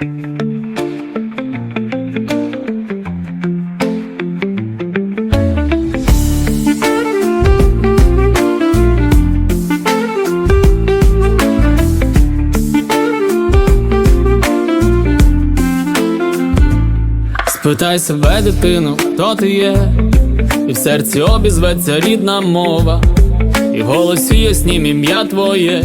Спитай себе, дитину, хто ти є, і в серці обізветься рідна мова, і в голосі яснім ім'я твоє,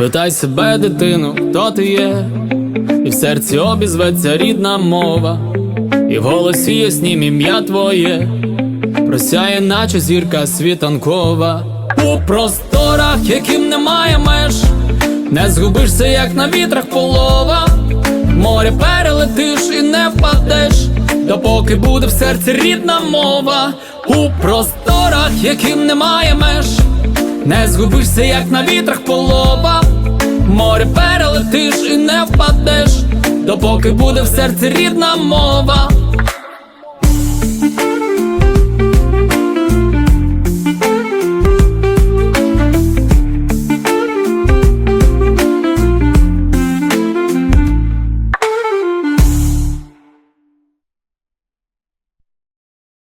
Спитай себе, дитину, хто ти є, і в серці обізветься рідна мова, і в голосі яснім ім'я твоє, просяє, наче зірка світанкова, у просторах, яким немає меж, не згубишся, як на вітрах полова, море перелетиш і не впадеш, допоки буде в серці рідна мова, у просторах, яким немає меж. Не згубишся, як на вітрах полова, море перелетиш і не впадеш, допоки буде в серці рідна мова.